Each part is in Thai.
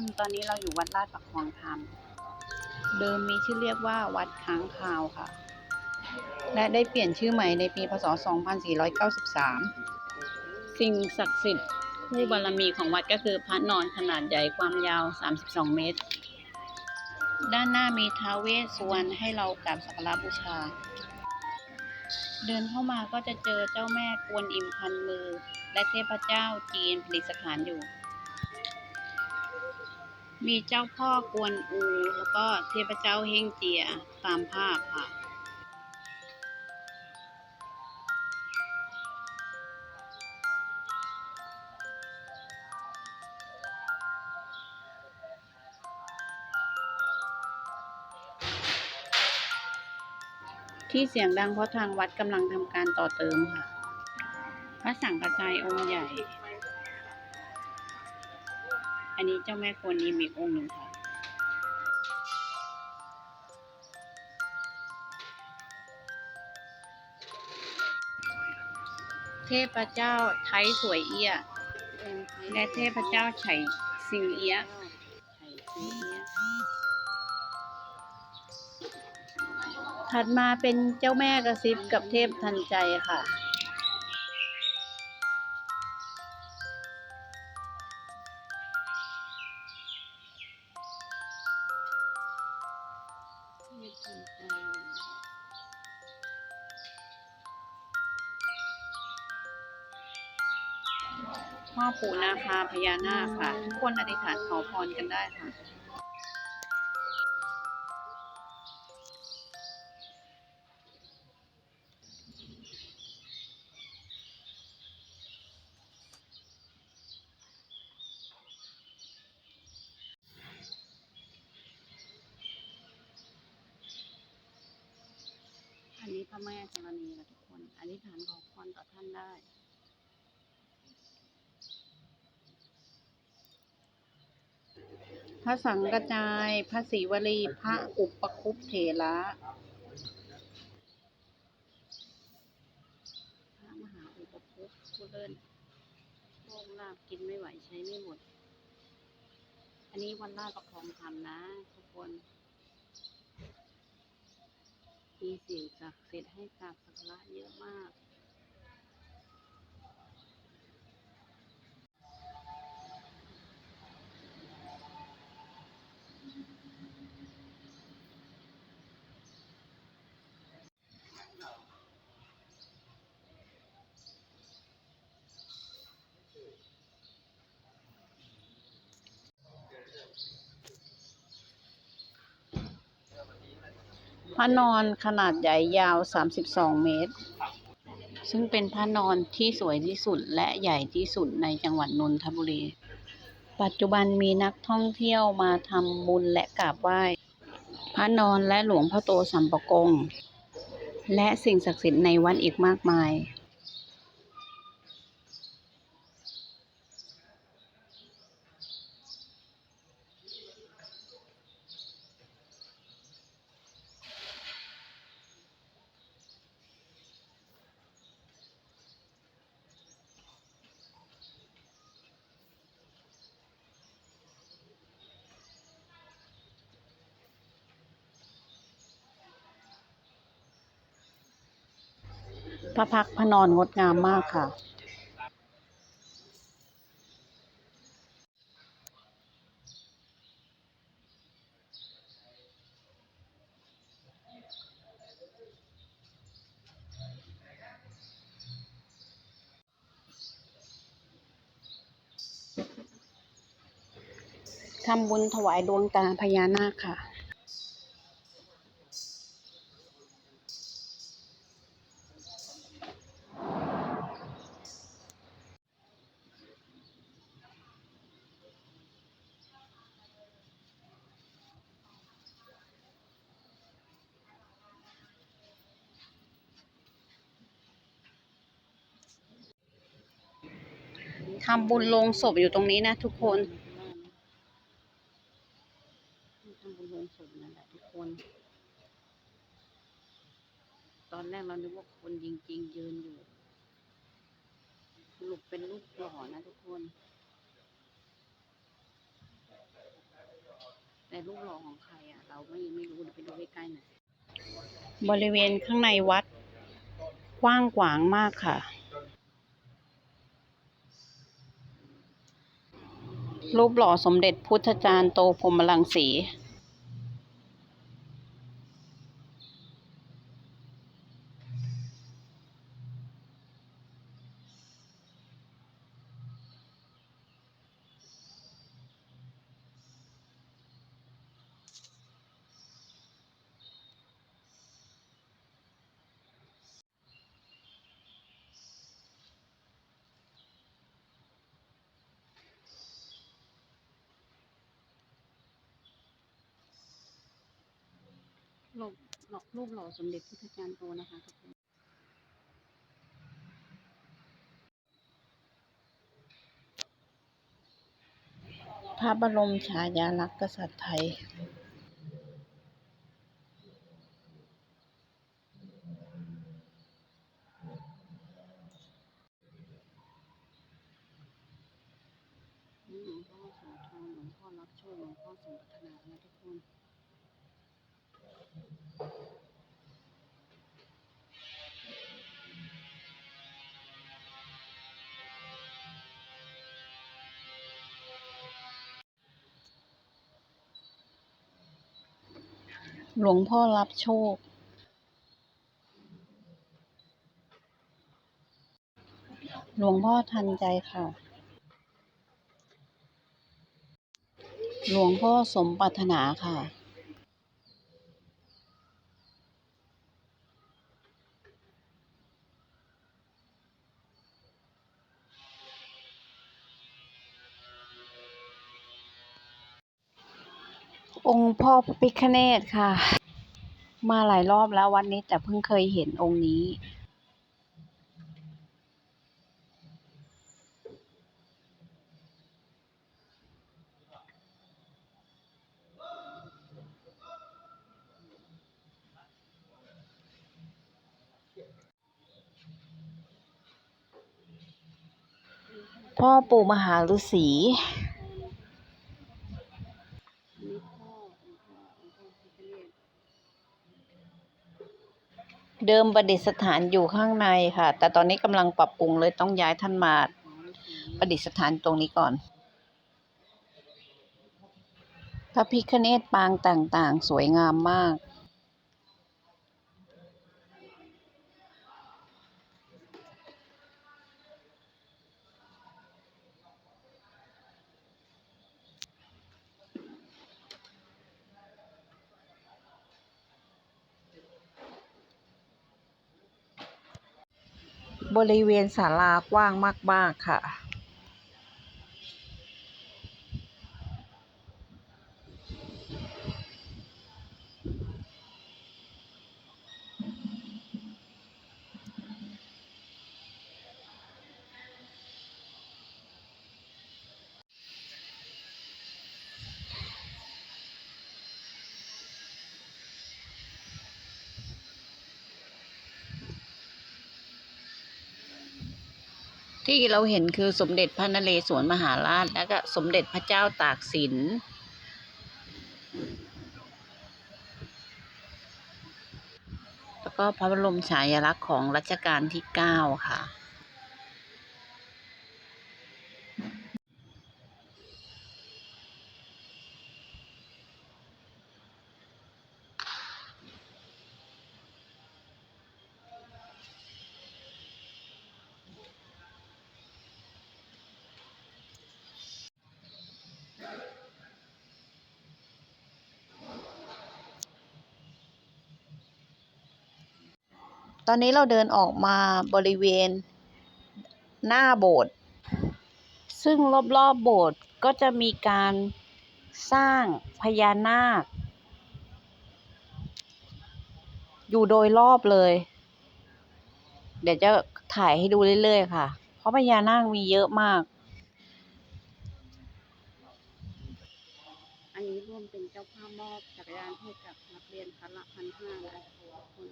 น ตอนนี้เราอยู่วัดลาดปักคลองธรรม เดิมมีชื่อเรียกว่าวัดค้างคาวค่ะ และได้เปลี่ยนชื่อใหม่ในปีพศ 2493 สิ่งศักดิ์สิทธิ์คู่บารมีของวัดก็คือพระนอนขนาดใหญ่ความยาว 32 เมตร ด้านหน้ามีท้าวเวสสุวรรณให้เรากราบสักการะบูชา เดินเข้ามาก็จะเจอเจ้าแม่กวนอิมพันมือ และเทพเจ้าจีนผลิตสถานอยู่ มีเจ้าพ่อกวนอู แล้วก็เทพเจ้าเฮงเจียตามภาพค่ะ ที่เสียงดังเพราะทางวัดกำลังทำการต่อเติมค่ะ พระสังกระจายองค์ใหญ่ อันนี้เจ้าแม่กวนอิมอีกองค์หนึ่งค่ะ เทพเจ้าไทยสวยเอียและเทพเจ้าไฉสิงเอียะไฉสิงเอียถัดมาเป็นเจ้าแม่กระซิบกับเทพทันใจค่ะ พ่อปู่นาคาพญานาคค่ะ ทุกคนอธิษฐานขอพรกันได้ค่ะ ระแม่ธรณีนะทุกคน อธิษฐานขอพรต่อท่านได้พระสังกระจาย พระศรีวลี พระอุปคุปเถระพระมหาอุปคุปผู้เลิศโชคลาภกินไม่ไหวใช้ไม่หมด อันนี้วันลาประคองธรรมนะทุกคน มีสิ่งศักดิ์สิทธิ์ให้กราบสักการะเยอะมาก พระนอนขนาดใหญ่ยาว 32 เมตร ซึ่งเป็นพระนอนที่สวยที่สุดและใหญ่ที่สุดในจังหวัดนนทบุรี ปัจจุบันมีนักท่องเที่ยวมาทำบุญและกราบไหว้ พระนอนและหลวงพ่อโตสัมปะกงและสิ่งศักดิ์สิทธิ์ในวัดอีกมากมาย พระพักพระนอนงดงามมากค่ะ ทำบุญถวายดวงตาพญานาคค่ะ ทำบุญลงศพอยู่ตรงนี้นะทุกคนทำบุญลงศพนั่นแหละทุกคน ตอนแรกเรานึกว่าคนจริง ๆ ยืนอยู่สรุปเป็นรูปหล่อนะทุกคน แต่รูปหล่อของใครอะ เราไม่ไม่รู้เดี๋ยวไปดูใกล้ๆหน่อยบริเวณข้างในวัดกว้างขวางมากค่ะ รูปหล่อสมเด็จพุทธจารย์โตพรมลังสี หลบหล่อรูปหล่อสมเด็จพุทธจารย์โตนะคะทุกคนพระบรมฉายาลักษณ์กษัตริย์ไทย หลวงพ่อรับโชค หลวงพ่อทันใจค่ะ หลวงพ่อสมปรารถนาค่ะ องค์พ่อพระพิฆเนศค่ะ มาหลายรอบแล้ววันนี้แต่เพิ่งเคยเห็นองค์นี้ พ่อปู่มหาฤาษี เดิมประดิษฐานอยู่ข้างในค่ะ แต่ตอนนี้กำลังปรับปรุงเลยต้องย้ายท่านมาประดิษฐานตรงนี้ก่อน พระพิคเนตปางต่างๆ สวยงามมาก บริเวณศาลากว้างมาก ๆ ค่ะ ที่เราเห็นคือสมเด็จพระนเรศวรมหาราช และก็สมเด็จพระเจ้าตากสิน แล้วก็พระบรมฉายาลักษณ์ของรัชกาลที่เก้าค่ะ ตอนนี้เราเดินออกมาบริเวณหน้าโบสถ์ซึ่งรอบๆโบสถ์ก็จะมีการสร้างพญานาค อยู่โดยรอบเลย เดี๋ยวจะถ่ายให้ดูเรื่อยๆค่ะ เพราะพญานาคมีเยอะมาก อันนี้รวมเป็นเจ้าภาพมอบจักรยานให้กับนักเรียนคันละพันห้านะคน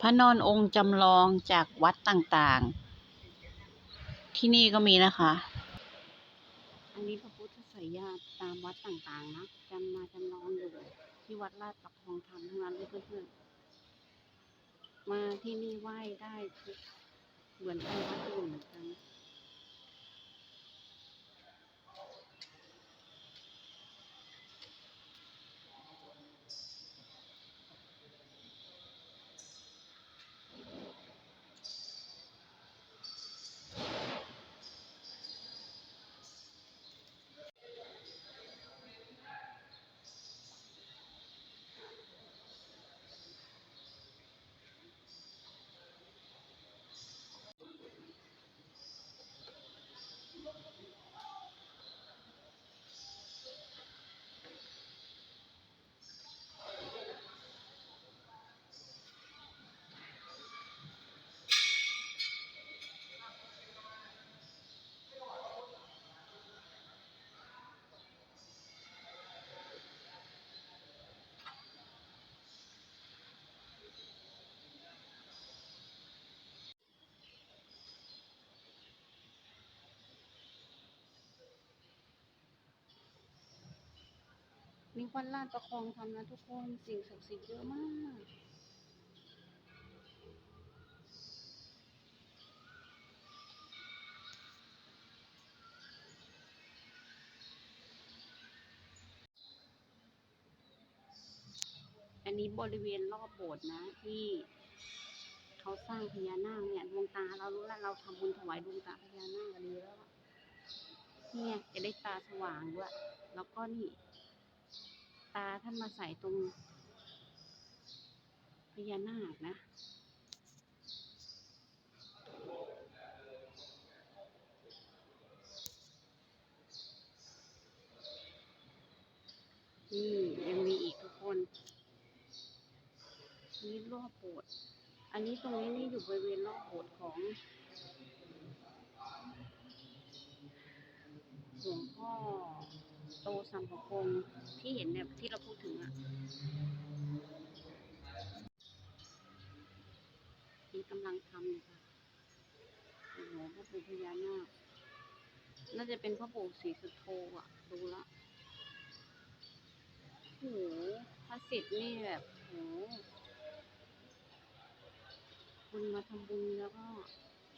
พระนอนองค์จำลองจากวัดต่างๆ ที่นี่ก็มีนะคะ อันนี้พระพุทธไสยญาติตามวัดต่างๆนะจำมาจำลองอยู่ที่วัดลาดปักคองธรรมทั้งนั้นเลยเพื่อนๆมาที่นี่ไหว้ได้ทุกเหมือนไปวัดอื่นเหมือนกัน มีวัดลาดประคองธรรมนะทุกคนสิ่งศักดิ์สิทธิ์เยอะมาก อันนี้บริเวณรอบโบสถ์นะ ที่เขาสร้างพญานาคเนี่ยดวงตาเรารู้แล้วเราทำบุญถวายดวงตาพญานาคกันดีแล้วเนี่ยจะได้ตาสว่างด้วย แล้วก็นี่ ตาท่านมาใส่ตรงพญานาคนะ นี่ยังมีอีกทุกคน นี่รอบโบสถ์อันนี้ตรงนี้นี่อยู่บริเวณรอบโบสถ์ของหลวงพ่อ โตสัมปคงที่เห็นเนี่ยที่เราพูดถึงอะนี่กำลังทำอยู่ค่ะโอ้โหพ่อปู่พญานาคน่าจะเป็นพ่อปู่ศรีสุโธอะดูละโอ้โหพระสิทธิ์นี่แบบโอ้โหคุณมาทำบุญแล้วก็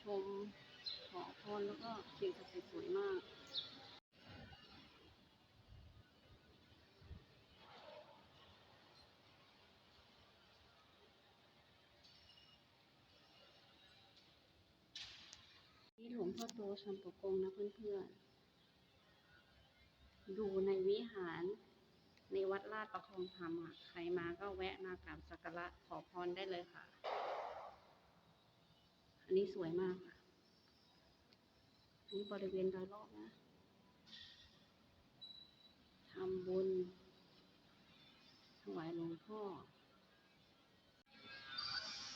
ชมขอพรแล้วก็สิ่งศักดิ์สิทธิ์สวยมาก นี่หลวงพ่อโตสัมปกงนะเพื่อนๆ อยู่ในวิหารในวัดลาดประคองธรรมอะ ใครมาก็แวะมากราบสักการะขอพรได้เลยค่ะ อันนี้สวยมากค่ะ อันนี้บริเวณโดยรอบนะ ทำบุญ ถวายหลวงพ่อ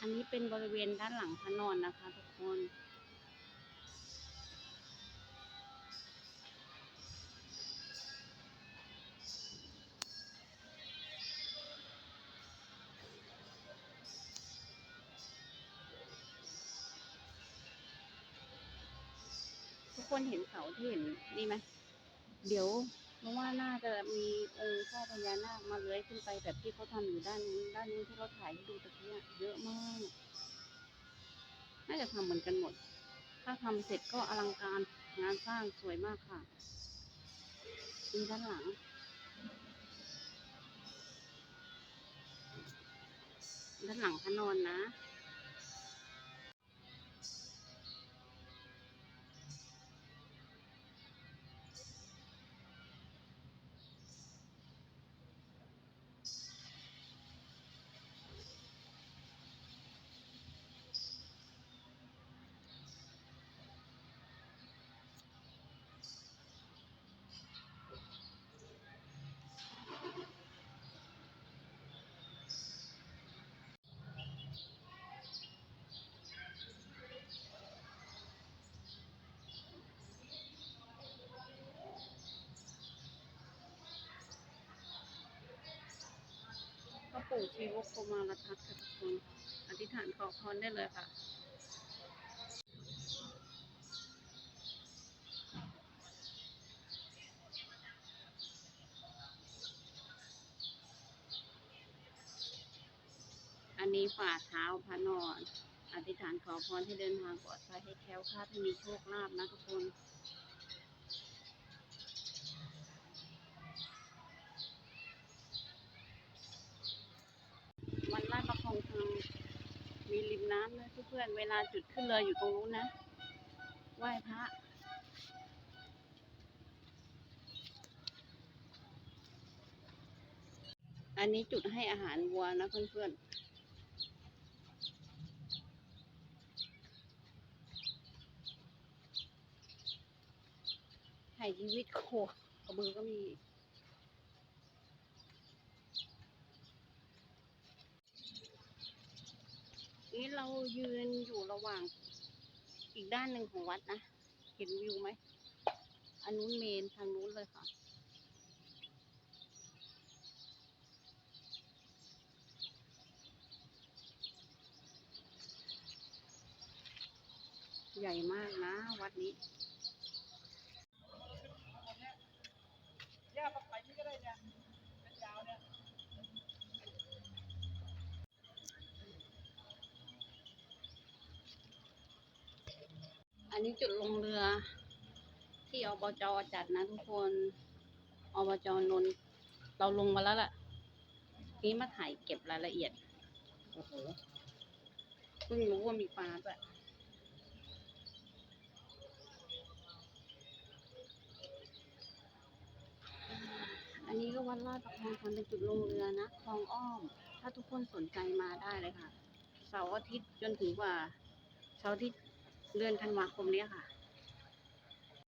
อันนี้เป็นบริเวณด้านหลังพระนอนนะคะทุกคน นเห็นเสาที่เห็นนี่ไหมเดี๋ยวเพราะว่าน่าจะมีองค์พ่อพญานาคมาเลื้อยขึ้นไปแบบที่เขาทำอยู่ด้านนี้ด้านนี้ที่เราถ่ายให้ดูตะกี้เยอะมาก น่าจะทำเหมือนกันหมด ถ้าทำเสร็จก็อลังการงานสร้างสวยมากค่ะมีด้านหลังด้านหลังพระนอนนะ ปู่ชีวกโคมารทัตน์ค่ะทุกคนอธิษฐานขอพรได้เลยค่ะอันนี้ฝ่าเท้าพระนอน อธิษฐานขอพรให้เดินทางปลอดภัยให้แคล้วคลาดให้มีโชคลาภนะทุกคนลาดประคองทางมีริม น้ำนะเพื่อนๆเวลาจุดขึ้นเรืออยู่ตรงนู้นนะ ไหว้พระอันนี้จุดให้อาหารวัวนะเพื่อนๆถ่ายชีวิตโคกระบือก็มี นี่เรายืนอยู่ระหว่างอีกด้านหนึ่งของวัดนะ เห็นวิวไหม อันนู้นเมนทางนู้นเลยค่ะ ใหญ่มากนะวัดนี้ อันนี้จุดลงเรือ ที่อบจจัดนะทุกคนอบจนน์เราลงมาแล้วล่ะ นี้มาถ่ายเก็บรายละเอียด โอ้โหเพิ่งรู้ว่ามีปลาด้วยอันนี้ก็วัดลาดประคองทำเป็นจุดลงเรือนะคลองอ้อม ถ้าทุกคนสนใจมาได้เลยค่ะ เสาร์อาทิตย์จนถึงว่า เสาร์อาทิตย์ เดือนธันวาคมนี้ค่ะ